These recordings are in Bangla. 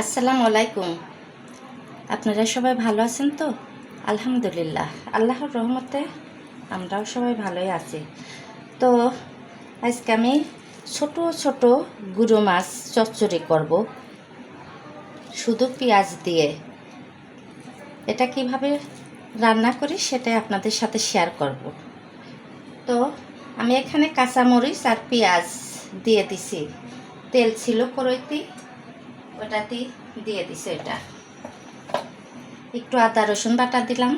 আসসালামু আলাইকুম। আপনারা সবাই ভালো আছেন তো? আলহামদুলিল্লাহ। আল্লাহর রহমতে আমরাও সবাই ভালোই আছি। তো আজকে আমি ছোট ছোট গুঁড়ো মাছ চচ্চড়ি করব। শুধু পেঁয়াজ দিয়ে। এটা কীভাবে রান্না করি সেটাই আপনাদের সাথে শেয়ার করব। তো আমি এখানে কাঁচামরিচ আর পেঁয়াজ দিয়ে দিছি। তেল ছিল কড়ইতে। ওটাতে দিয়ে দিছে এটা। একটু আদা, রসুন বাটা দিলাম।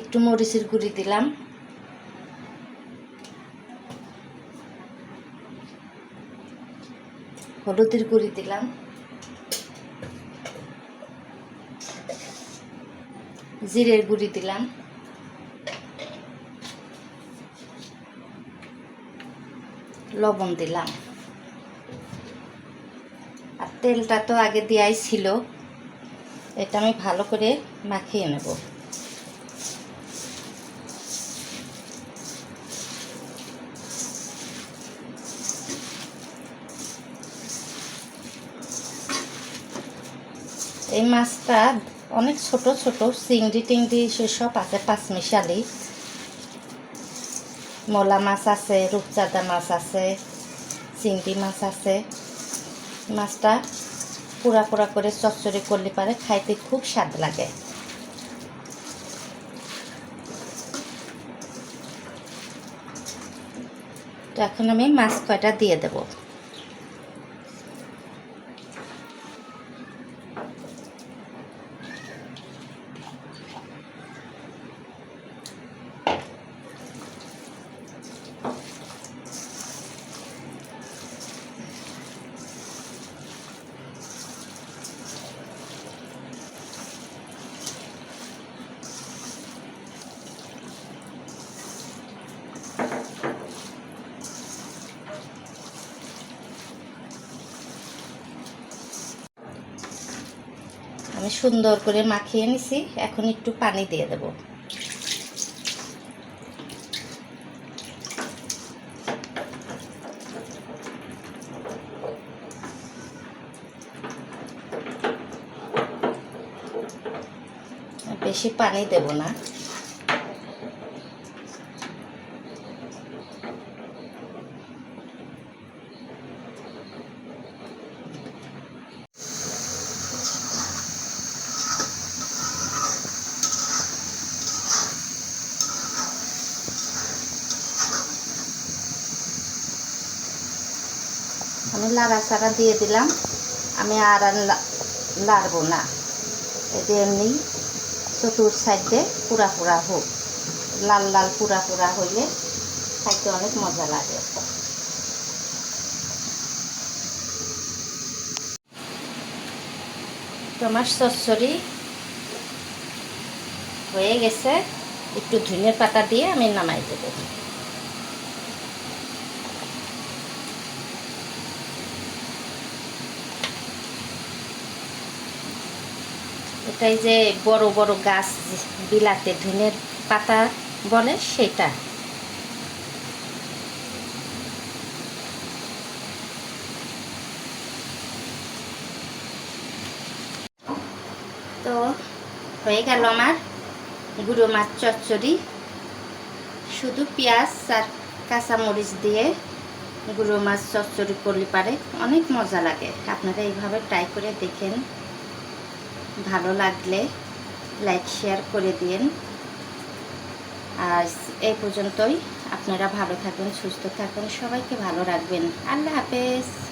একটু মরিচের গুঁড়ি দিলাম। হলুদের গুঁড়ি দিলাম। জিরের গুঁড়ি দিলাম। লবণ দিলাম। আর তেলটা তো আগে দেওয়াই ছিল। এটা আমি ভালো করে মাখিয়ে নেব। এই মাছটা অনেক ছোট ছোট, চিংড়ি টিংড়ি সেসব আছে পাঁচমিশালি মলা মাছ আছে রূপচাঁদা মাছ আছে চিংড়ি মাছ আছে মাছটা পুরা পুরা করে চচ্চড়ি করলে পারে, খাইতে খুব স্বাদ লাগে। এখন আমি মাছ কয়টা দিয়ে দেব? আমি সুন্দর করে মাখিয়ে নিছি। এখন একটু পানি দিয়ে দেব। বেশি পানি দেব না। আমি লাড়া সাড়া দিয়ে দিলাম। আমি আর আর না। এটা এমনি চতুর সাইডে পুরা পুরা হোক। লাল লাল পুরা পুরা হইলে খাইতে অনেক মজা লাগে। তোমার চচ্চড়ি হয়ে গেছে। একটু ধনের পাতা দিয়ে আমি নামাই দেবো। এটাই যে বড় বড় গাছ বিলাতে ধনের পাতা বলে সেটা। তো হয়ে গেল আমার গুঁড়ো মাছ চচ্চড়ি। শুধু পেঁয়াজ আর কাঁচামরিচ দিয়ে গুঁড়ো মাছ চচ্চড়ি করলে পারে। অনেক মজা লাগে। আপনারা এইভাবে ট্রাই করে দেখেন। ভালো লাগলে লাইক শেয়ার করে দিন। আর এই পর্যন্তই। আপনারা ভালো থাকবেন সুস্থ থাকবেন সবাইকে ভালো রাখবেন। আল্লাহ হাফেজ।